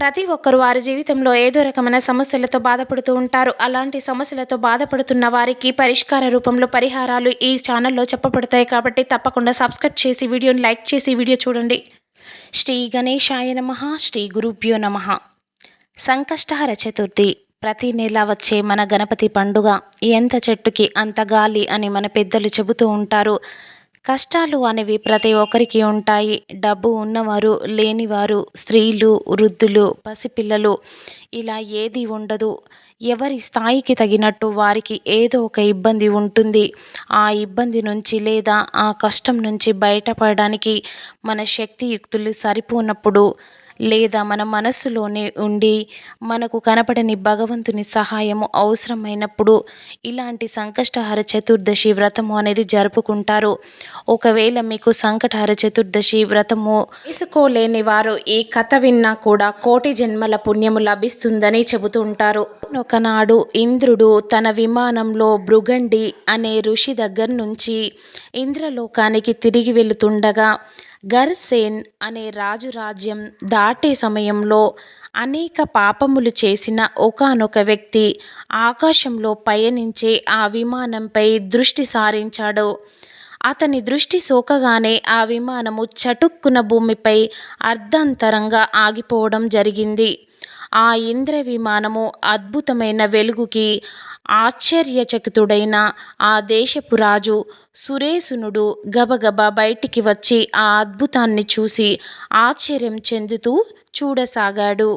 ప్రతి ఒక్కరు వారి జీవితంలో ఏదో రకమైన సమస్యలతో బాధపడుతూ ఉంటారు. అలాంటి సమస్యలతో బాధపడుతున్న వారికి పరిష్కార రూపంలో పరిహారాలు ఈ ఛానల్లో చెప్పబడతాయి కాబట్టి తప్పకుండా సబ్స్క్రైబ్ చేసి వీడియోని లైక్ చేసి వీడియో చూడండి. శ్రీ గణేశాయ నమ శ్రీ గురుభ్యో నమ. సంకష్టహర చతుర్థి. ప్రతి నెల వచ్చే మన గణపతి పండుగ ఎంత చెట్టుకి అంత గాలి అని మన పెద్దలు చెబుతూ ఉంటారు. కష్టాలు అనేవి ప్రతి ఒక్కరికి ఉంటాయి. డబ్బు ఉన్నవారు లేనివారు స్త్రీలు వృద్ధులు పసిపిల్లలు ఇలా ఏది ఉండదు. ఎవరి స్థాయికి తగినట్టు వారికి ఏదో ఒక ఇబ్బంది ఉంటుంది. ఆ ఇబ్బంది నుంచి లేదా ఆ కష్టం నుంచి బయటపడడానికి మన శక్తియుక్తులు సరిపోనప్పుడు లేదా మన మనస్సులోనే ఉండి మనకు కనపడని భగవంతుని సహాయము అవసరమైనప్పుడు ఇలాంటి సంకష్టహార చతుర్దశి వ్రతము అనేది జరుపుకుంటారు. ఒకవేళ మీకు సంకటహార చతుర్దశి వ్రతము తీసుకోలేని వారు ఈ కథ విన్నా కూడా కోటి జన్మల పుణ్యము లభిస్తుందని చెబుతుంటారు ఒకనాడు ఇంద్రుడు తన విమానంలో భృగండి అనే ఋషి దగ్గర నుంచి ఇంద్రలోకానికి తిరిగి వెళుతుండగా గర్సేన్ అనే రాజు రాజ్యం దాటే సమయంలో అనేక పాపములు చేసిన ఒకానొక వ్యక్తి ఆకాశంలో పయనించే ఆ విమానంపై దృష్టి సారించాడు. అతని దృష్టి సోకగానే ఆ విమానము చటుక్కున భూమిపై అర్ధంతరంగా ఆగిపోవడం జరిగింది. ఆ ఇంద్ర విమానము అద్భుతమైన వెలుగుకి ఆశ్చర్యచకితుడైన ఆ దేశపు రాజు సురేసునుడు గబగబా బయటికి వచ్చి ఆ అద్భుతాన్ని చూసి ఆశ్చర్యం చెందుతూ చూడసాగాడు.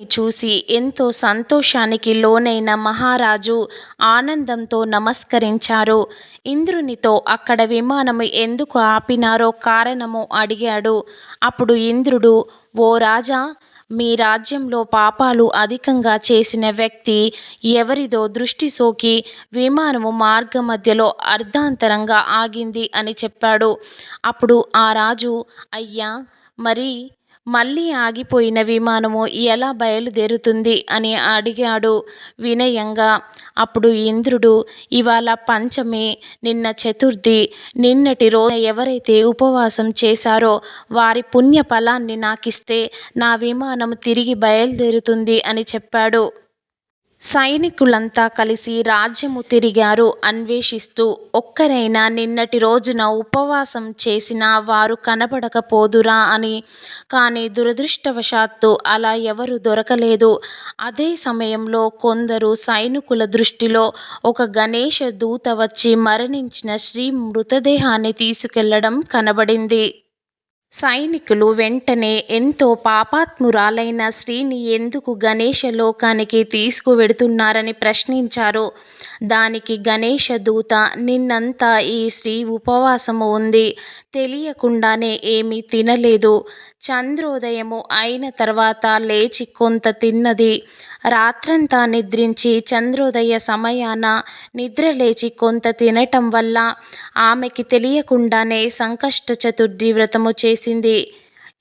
చూసి ఎంతో సంతోషానికి లోనైన మహారాజు ఆనందంతో నమస్కరించారు. ఇంద్రునితో అక్కడ విమానము ఎందుకు ఆపినారో కారణము అడిగాడు. అప్పుడు ఇంద్రుడు ఓ రాజా మీ రాజ్యంలో పాపాలు అధికంగా చేసిన వ్యక్తి ఎవరిదో దృష్టి సోకి విమానము మార్గ మధ్యలో అర్ధాంతరంగా ఆగింది అని చెప్పాడు. అప్పుడు ఆ రాజు అయ్యా మరి మళ్ళీ ఆగిపోయిన విమానము ఎలా బయలుదేరుతుంది అని అడిగాడు వినయంగా. అప్పుడు ఇంద్రుడు ఇవాళ పంచమి నిన్న చతుర్థి నిన్నటి రోజు ఎవరైతే ఉపవాసం చేశారో వారి పుణ్య ఫలాన్ని నాకిస్తే నా విమానం తిరిగి బయలుదేరుతుంది అని చెప్పాడు. సైనికులంతా కలిసి రాజ్యము తిరిగారు. అన్వేషిస్తూ ఒక్కరైనా నిన్నటి రోజున ఉపవాసం చేసిన వారు కనబడకపోదురా అని. కానీ దురదృష్టవశాత్తు అలా ఎవరు దొరకలేదు. అదే సమయంలో కొందరు సైనికుల దృష్టిలో ఒక గణేష దూత వచ్చి మరణించిన శ్రీ మృతదేహాన్ని తీసుకెళ్ళడం కనబడింది. సైనికులు వెంటనే ఎంతో పాపాత్మురాలైన స్త్రీని ఎందుకు గణేష లోకానికి తీసుకువెడుతున్నారని ప్రశ్నించారు. దానికి గణేష దూత నిన్నంతా ఈ స్త్రీ ఉపవాసము ఉంది. తెలియకుండానే ఏమీ తినలేదు. చంద్రోదయము అయిన తర్వాత లేచి కొంత తిన్నది. రాత్రంతా నిద్రించి చంద్రోదయ సమయాన నిద్ర లేచి కొంత తినటం వల్ల ఆమెకి తెలియకుండానే సంకష్ట చతుర్థి వ్రతము చేసింది.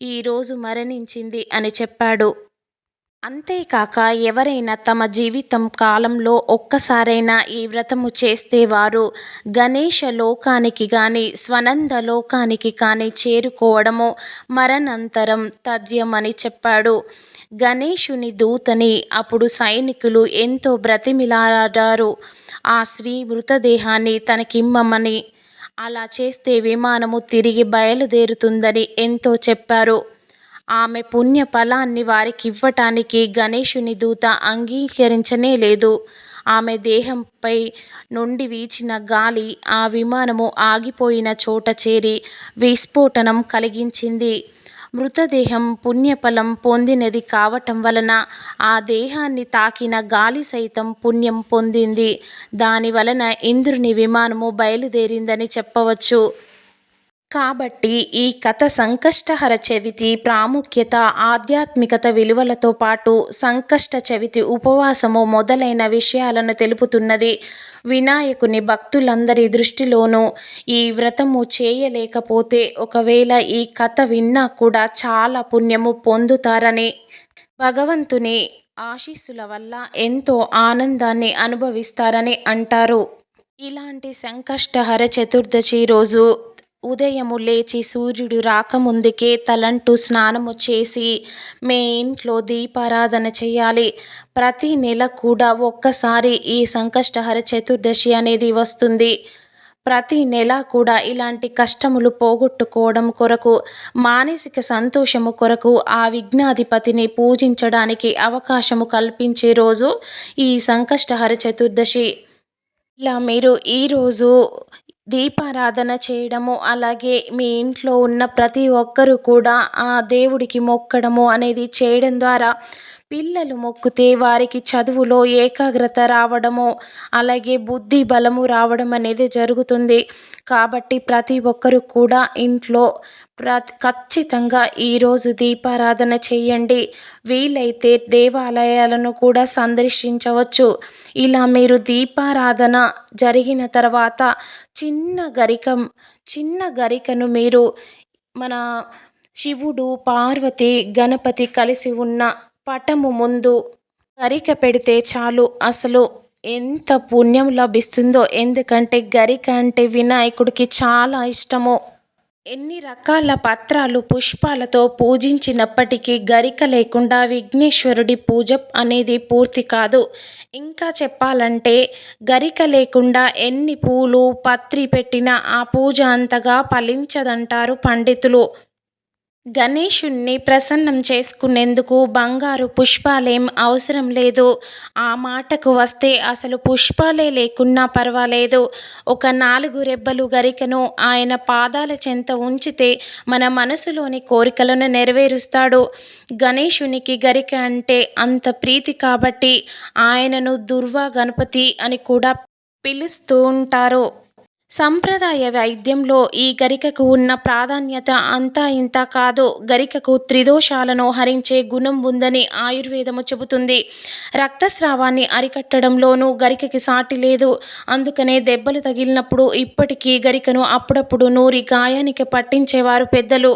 ఈరోజు మరణించింది అని చెప్పాడు. అంతేకాక ఎవరైనా తమ జీవితం కాలంలో ఒక్కసారైనా ఈ వ్రతము చేస్తే వారు గణేష లోకానికి కానీ స్వనంద లోకానికి కానీ చేరుకోవడము మరణంతరం తథ్యమని చెప్పాడు. గణేషుని దూతని అప్పుడు సైనికులు ఎంతో బ్రతిమిలాడారు. ఆ స్త్రీ మృతదేహాన్ని తనకిమ్మమని అలా చేస్తే విమానము తిరిగి బయలుదేరుతుందని ఎంతో చెప్పారు. ఆమె పుణ్య ఫలాన్ని వారికి ఇవ్వటానికి గణేషుని దూత అంగీకరించనే లేదు. ఆమె దేహంపై నుండి వీచిన గాలి ఆ విమానము ఆగిపోయిన చోట చేరి విస్ఫోటనం కలిగించింది. మృతదేహం పుణ్యఫలం పొందినది కావటం వలన ఆ దేహాన్ని తాకిన గాలి సైతం పుణ్యం పొందింది. దాని వలన ఇంద్రుని విమానము బయలుదేరిందని చెప్పవచ్చు. కాబట్టి ఈ కథ సంకష్టహర చవితి ప్రాముఖ్యత ఆధ్యాత్మికత విలువలతో పాటు సంకష్ట చవితి ఉపవాసము మొదలైన విషయాలను తెలుపుతున్నది. వినాయకుని భక్తులందరి దృష్టిలోనూ ఈ వ్రతము చేయలేకపోతే ఒకవేళ ఈ కథ విన్నా కూడా చాలా పుణ్యము పొందుతారని భగవంతుని ఆశీస్సుల వల్ల ఎంతో ఆనందాన్ని అనుభవిస్తారని అంటారు. ఇలాంటి సంకష్టహర చతుర్దశి రోజు ఉదయము లేచి సూర్యుడు రాకముందుకే తలంటూ స్నానము చేసి మీ ఇంట్లో దీపారాధన చేయాలి. ప్రతి నెల కూడా ఒక్కసారి ఈ సంకష్టహర చతుర్దశి అనేది వస్తుంది. ప్రతి నెల కూడా ఇలాంటి కష్టములు పోగొట్టుకోవడం కొరకు మానసిక సంతోషము కొరకు ఆ విఘ్నాధిపతిని పూజించడానికి అవకాశము కల్పించే రోజు ఈ సంకష్టహర చతుర్దశి. ఇలా మీరు ఈరోజు దీపారాధన చేయడము అలాగే మీ ఇంట్లో ఉన్న ప్రతి ఒక్కరు కూడా ఆ దేవుడికి మొక్కడము అనేది చేయడం ద్వారా పిల్లలు మొక్కితే వారికి చదువులో ఏకాగ్రత రావడము అలాగే బుద్ధి బలము రావడం అనేది జరుగుతుంది. కాబట్టి ప్రతి ఒక్కరు కూడా ఇంట్లో ప్రతి ఖచ్చితంగా ఈరోజు దీపారాధన చేయండి. వీలైతే దేవాలయాలను కూడా సందర్శించవచ్చు. ఇలా మీరు దీపారాధన జరిగిన తర్వాత చిన్న గరికం చిన్న గరికను మీరు మన శివుడు పార్వతి గణపతి కలిసి ఉన్న పటము ముందు గరిక పెడితే చాలు. అసలు ఎంత పుణ్యం లభిస్తుందో. ఎందుకంటే గరిక అంటే వినాయకుడికి చాలా ఇష్టము. ఎన్ని రకాల పత్రాలు పుష్పాలతో పూజించినప్పటికీ గరిక లేకుండా విఘ్నేశ్వరుడి పూజ అనేది పూర్తి కాదు. ఇంకా చెప్పాలంటే గరిక లేకుండా ఎన్ని పూలు పత్రి పెట్టినా ఆ పూజ అంతగా ఫలించదంటారు పండితులు. గణేషుణ్ణి ప్రసన్నం చేసుకునేందుకు బంగారు పుష్పాలేం అవసరం లేదు. ఆ మాటకు వస్తే అసలు పుష్పాలే లేకున్నా పర్వాలేదు. ఒక నాలుగు రెబ్బలు గరికను ఆయన పాదాల చెంత ఉంచితే మన మనసులోని కోరికలను నెరవేరుస్తాడు. గణేషునికి గరిక అంటే అంత ప్రీతి కాబట్టి ఆయనను దుర్వా గణపతి అని కూడా పిలుస్తూ ఉంటారు. సంప్రదాయ వైద్యంలో ఈ గరికకు ఉన్న ప్రాధాన్యత అంతా ఇంత కాదు. గరికకు త్రిదోషాలను హరించే గుణం ఉందని ఆయుర్వేదము చెబుతుంది. రక్తస్రావాన్ని అరికట్టడంలోనూ గరికకి సాటి లేదు. అందుకనే దెబ్బలు తగిలినప్పుడు ఇప్పటికీ గరికను అప్పుడప్పుడు నూరి గాయానికి పట్టించేవారు పెద్దలు.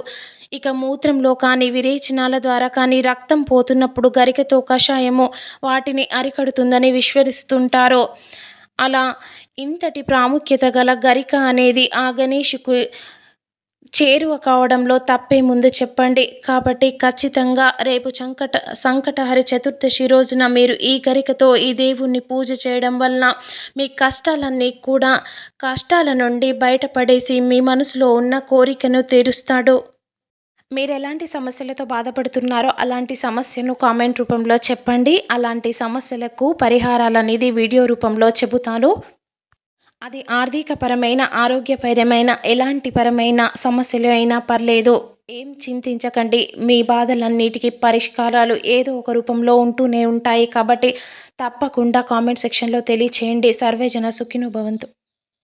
ఇక మూత్రంలో కానీ విరేచనాల ద్వారా కానీ రక్తం పోతున్నప్పుడు గరికతో కషాయము వాటిని అరికడుతుందని విశ్వసిస్తుంటారు. అలా ఇంతటి ప్రాముఖ్యత గల గరిక అనేది ఆ గణేషుకు చేరువ కావడంలో తప్పే ముందు చెప్పండి. కాబట్టి ఖచ్చితంగా రేపు సంకట సంకటహరి చతుర్దశి రోజున మీరు ఈ గరికతో ఈ దేవుణ్ణి పూజ చేయడం వలన మీ కష్టాలన్నీ కూడా కష్టాల నుండి బయటపడేసి మీ మనసులో ఉన్న కోరికను తీరుస్తాడు. మీరు ఎలాంటి సమస్యలతో బాధపడుతున్నారో అలాంటి సమస్యను కామెంట్ రూపంలో చెప్పండి. అలాంటి సమస్యలకు పరిహారాలు అనేది వీడియో రూపంలో చెబుతాను. అది ఆర్థికపరమైన ఆరోగ్యపరమైన ఎలాంటి పరమైన సమస్యలు అయినా పర్లేదు. ఏం చింతించకండి. మీ బాధలన్నిటికీ పరిష్కారాలు ఏదో ఒక రూపంలో ఉంటూనే ఉంటాయి. కాబట్టి తప్పకుండా కామెంట్ సెక్షన్లో తెలియచేయండి. సర్వేజన సుఖినో భవంతు.